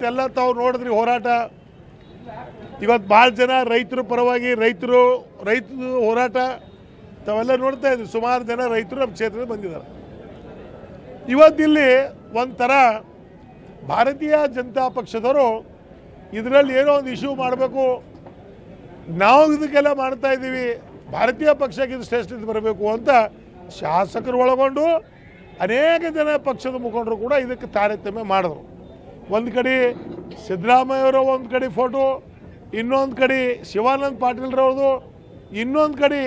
ಇವತ್ತೆಲ್ಲ ತಾವು ನೋಡಿದ್ರಿ ಹೋರಾಟ. ಇವತ್ತು ಭಾಳ ಜನ ರೈತರ ಪರವಾಗಿ ರೈತರು ರೈತ ಹೋರಾಟ, ತಾವೆಲ್ಲ ನೋಡ್ತಾ ಇದ್ವಿ ಸುಮಾರು ಜನ ರೈತರು ನಮ್ಮ ಕ್ಷೇತ್ರದಲ್ಲಿ ಬಂದಿದ್ದಾರೆ. ಇವತ್ತಿಲ್ಲಿ ಒಂಥರ ಭಾರತೀಯ ಜನತಾ ಪಕ್ಷದವರು ಇದರಲ್ಲಿ ಏನೋ ಒಂದು ಇಶ್ಯೂ ಮಾಡಬೇಕು. ನಾವು ಇದಕ್ಕೆಲ್ಲ ಮಾಡ್ತಾ ಇದ್ದೀವಿ, ಭಾರತೀಯ ಪಕ್ಷಕ್ಕೆ ಇದು ಶ್ರೇಷ್ಠತೆ ಬರಬೇಕು ಅಂತ ಶಾಸಕರು ಒಳಗೊಂಡು ಅನೇಕ ಜನ ಪಕ್ಷದ ಮುಖಂಡರು ಕೂಡ ಇದಕ್ಕೆ ತಾರತಮ್ಯ ಮಾಡಿದ್ರು. ಒಂದು ಕಡೆ ಸಿದ್ದರಾಮಯ್ಯವರ ಒಂದು ಕಡೆ ಫೋಟೋ ಇನ್ನೊಂದು ಕಡೆ ಶಿವಾನಂದ ಪಾಟೀಲ್ರವ್ರದ್ದು ಇನ್ನೊಂದು ಕಡೆ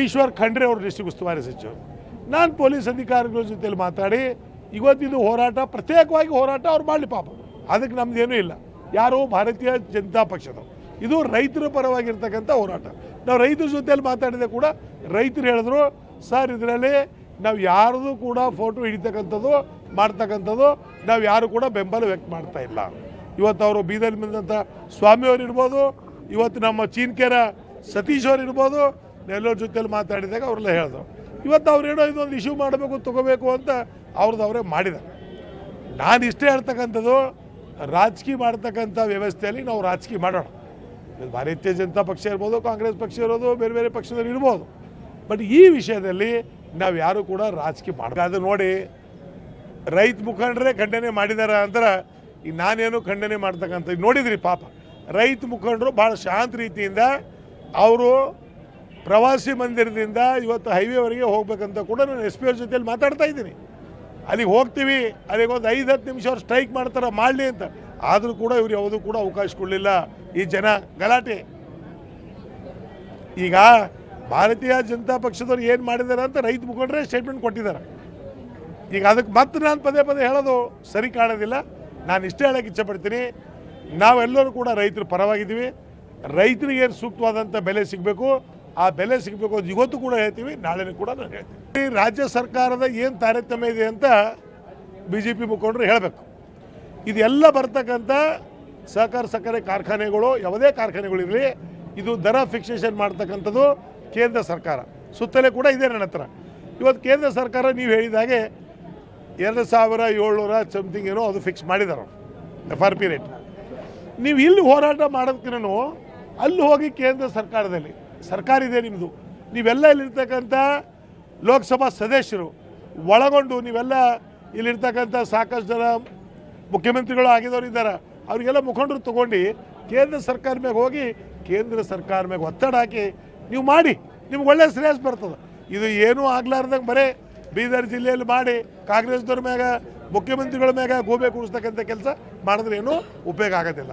ಈಶ್ವರ್ ಖಂಡ್ರೆ ಅವರು ಡಿಸ್ಟ್ರಿಕ್ಟ್ ಉಸ್ತುವಾರಿ ಸಚಿವರು. ನಾನು ಪೊಲೀಸ್ ಅಧಿಕಾರಿಗಳ ಜೊತೆಯಲ್ಲಿ ಮಾತಾಡಿ, ಇವತ್ತಿದು ಹೋರಾಟ, ಪ್ರತ್ಯೇಕವಾಗಿ ಹೋರಾಟ ಅವ್ರು ಮಾಡಲಿ ಪಾಪ. ಅದಕ್ಕೆ ನಮ್ದೇನೂ ಇಲ್ಲ. ಯಾರು ಭಾರತೀಯ ಜನತಾ ಪಕ್ಷದವರು. ಇದು ರೈತರ ಪರವಾಗಿರ್ತಕ್ಕಂಥ ಹೋರಾಟ. ನಾವು ರೈತರ ಜೊತೆಯಲ್ಲಿ ಮಾತಾಡಿದೆ ಕೂಡ ರೈತರು ಹೇಳಿದ್ರು, ಸರ್, ಇದರಲ್ಲಿ ನಾವು ಯಾರ್ದು ಕೂಡ ಫೋಟೋ ಹಿಡಿತಕ್ಕಂಥದ್ದು, ಮಾಡ್ತಕ್ಕಂಥದ್ದು, ನಾವು ಯಾರು ಕೂಡ ಬೆಂಬಲ ವ್ಯಕ್ತ ಮಾಡ್ತಾ ಇಲ್ಲ. ಇವತ್ತು ಅವರು ಬೀದರ್ ಬಂದಂಥ ಸ್ವಾಮಿಯವರು ಇರ್ಬೋದು, ಇವತ್ತು ನಮ್ಮ ಚೀನ್ಕೆರ ಸತೀಶ್ ಅವ್ರು ಇರ್ಬೋದು, ಎಲ್ಲರ ಜೊತೆಯಲ್ಲಿ ಮಾತಾಡಿದಾಗ ಅವ್ರಲ್ಲ ಹೇಳಿದ್ರು ಇವತ್ತು ಅವ್ರು ಏನೋ ಇದೊಂದು ಇಶ್ಯೂ ಮಾಡಬೇಕು, ತಗೋಬೇಕು ಅಂತ ಅವ್ರದ್ದು ಅವರೇ ಮಾಡಿದ ನಾನು ಇಷ್ಟೇ ಹೇಳ್ತಕ್ಕಂಥದ್ದು, ರಾಜಕೀಯ ಮಾಡ್ತಕ್ಕಂಥ ವ್ಯವಸ್ಥೆಯಲ್ಲಿ ನಾವು ರಾಜಕೀಯ ಮಾಡೋಣ. ಭಾರತೀಯ ಜನತಾ ಪಕ್ಷ ಇರ್ಬೋದು, ಕಾಂಗ್ರೆಸ್ ಪಕ್ಷ ಇರೋದು, ಬೇರೆ ಬೇರೆ ಪಕ್ಷದಲ್ಲಿ ಇರ್ಬೋದು. ಬಟ್ ಈ ವಿಷಯದಲ್ಲಿ ನಾವು ಯಾರು ಕೂಡ ರಾಜಕೀಯ ಮಾಡ ಅದು ನೋಡಿ ರೈತ ಮುಖಂಡರೇ ಖಂಡನೆ ಮಾಡಿದಾರ ಅಂದ್ರೆ ಈಗ ನಾನೇನು ಖಂಡನೆ ಮಾಡ್ತಕ್ಕಂಥ ನೋಡಿದ್ರಿ ಪಾಪ, ರೈತ ಮುಖಂಡರು ಭಾಳ ಶಾಂತ ರೀತಿಯಿಂದ ಅವರು ಪ್ರವಾಸಿ ಮಂದಿರದಿಂದ ಇವತ್ತು ಹೈವೇವರೆಗೆ ಹೋಗ್ಬೇಕಂತ ಕೂಡ ನಾನು ಎಸ್ ಪಿ ಅವ್ರ ಜೊತೆಲಿ ಮಾತಾಡ್ತಾ ಇದ್ದೀನಿ. ಅಲ್ಲಿಗೆ ಹೋಗ್ತೀವಿ, ಅಲ್ಲಿಗೆ ಒಂದು ಐದು ಹತ್ತು ನಿಮಿಷ ಅವ್ರು ಸ್ಟ್ರೈಕ್ ಮಾಡ್ತಾರೆ, ಮಾಡಲಿ ಅಂತ. ಆದರೂ ಕೂಡ ಇವ್ರು ಯಾವುದೂ ಕೂಡ ಅವಕಾಶ ಕೊಡಲಿಲ್ಲ. ಈ ಜನ ಗಲಾಟೆ. ಈಗ ಭಾರತೀಯ ಜನತಾ ಪಕ್ಷದವ್ರು ಏನು ಮಾಡಿದ್ದಾರೆ ಅಂತ ರೈತ ಮುಖಂಡರೇ ಸ್ಟೇಟ್ಮೆಂಟ್ ಕೊಟ್ಟಿದ್ದಾರೆ. ಈಗ ಅದಕ್ಕೆ ಮತ್ತೆ ನಾನು ಪದೇ ಪದೇ ಹೇಳೋದು ಸರಿ ಕಾಣೋದಿಲ್ಲ. ನಾನು ಇಷ್ಟೇ ಹೇಳಕ್ಕೆ ಇಚ್ಛಪಡ್ತೀನಿ. ನಾವೆಲ್ಲರೂ ಕೂಡ ರೈತರ ಪರವಾಗಿದ್ದೀವಿ. ರೈತರಿಗೆ ಏನು ಸೂಕ್ತವಾದಂಥ ಬೆಲೆ ಸಿಗಬೇಕು, ಆ ಬೆಲೆ ಸಿಗಬೇಕು ಅಂತ ಇವತ್ತು ಕೂಡ ಹೇಳ್ತೀವಿ, ನಾಳೆನೂ ಕೂಡ ನಾನು ಹೇಳ್ತೀನಿ. ರಾಜ್ಯ ಸರ್ಕಾರದ ಏನು ತಾರತಮ್ಯ ಇದೆ ಅಂತ ಬಿ ಜೆ ಪಿ ಮುಖಂಡರು ಹೇಳಬೇಕು. ಇದೆಲ್ಲ ಬರ್ತಕ್ಕಂಥ ಸಹಕಾರ ಸಕ್ಕರೆ ಕಾರ್ಖಾನೆಗಳು, ಯಾವುದೇ ಕಾರ್ಖಾನೆಗಳಿರಲಿ, ಇದು ದರ ಫಿಕ್ಸೇಷನ್ ಮಾಡ್ತಕ್ಕಂಥದ್ದು ಕೇಂದ್ರ ಸರ್ಕಾರ. ಸುತ್ತಲೇ ಕೂಡ ಇದೆ ನನ್ನ ಹತ್ರ. ಇವತ್ತು ಕೇಂದ್ರ ಸರ್ಕಾರ ನೀವು ಹೇಳಿದಾಗೆ ಎರಡು ಸಾವಿರ ಏಳ್ನೂರ ಸಮಥಿಂಗ್ ಏನೋ ಅದು ಫಿಕ್ಸ್ ಮಾಡಿದ್ದಾರೆ ಎಫ್ ಆರ್ ಪಿ ರೇಟ್ ನೀವು ಇಲ್ಲಿ ಹೋರಾಟ ಮಾಡೋದಕ್ಕಿನೂ ಅಲ್ಲಿ ಹೋಗಿ ಕೇಂದ್ರ ಸರ್ಕಾರದಲ್ಲಿ, ಸರ್ಕಾರ ಇದೆ ನಿಮ್ಮದು ನೀವೆಲ್ಲ ಇಲ್ಲಿರ್ತಕ್ಕಂಥ ಲೋಕಸಭಾ ಸದಸ್ಯರು, ಒಳಗೊಂಡು ನೀವೆಲ್ಲ ಇಲ್ಲಿರ್ತಕ್ಕಂಥ ಸಾಕಷ್ಟು ಜನ ಮುಖ್ಯಮಂತ್ರಿಗಳು ಆಗಿದವರು ಇದ್ದಾರೆ. ಅವರಿಗೆಲ್ಲ ಮುಖಂಡರು ತಗೊಂಡು ಕೇಂದ್ರ ಸರ್ಕಾರ ಮೇಲೆ ಹೋಗಿ ಕೇಂದ್ರ ಸರ್ಕಾರ ಮೇಲೆ ಒತ್ತಡ ಹಾಕಿ ನೀವು ಮಾಡಿ, ನಿಮ್ಗೆ ಒಳ್ಳೆ ಶ್ರೇಯಸ್ ಬರ್ತದೆ. ಇದು ಏನೂ ಆಗ್ಲಾರ್ದಂಗೆ ಬರೇ ಬೀದರ್ ಜಿಲ್ಲೆಯಲ್ಲಿ ಮಾಡಿ ಕಾಂಗ್ರೆಸ್ದವ್ರ ಮ್ಯಾಗ, ಮುಖ್ಯಮಂತ್ರಿಗಳ ಮ್ಯಾಗ ಗೋಬೆ ಕೂಡಿಸ್ತಕ್ಕಂಥ ಕೆಲಸ ಮಾಡಿದ್ರೆ ಏನೂ ಉಪಯೋಗ ಆಗೋದಿಲ್ಲ.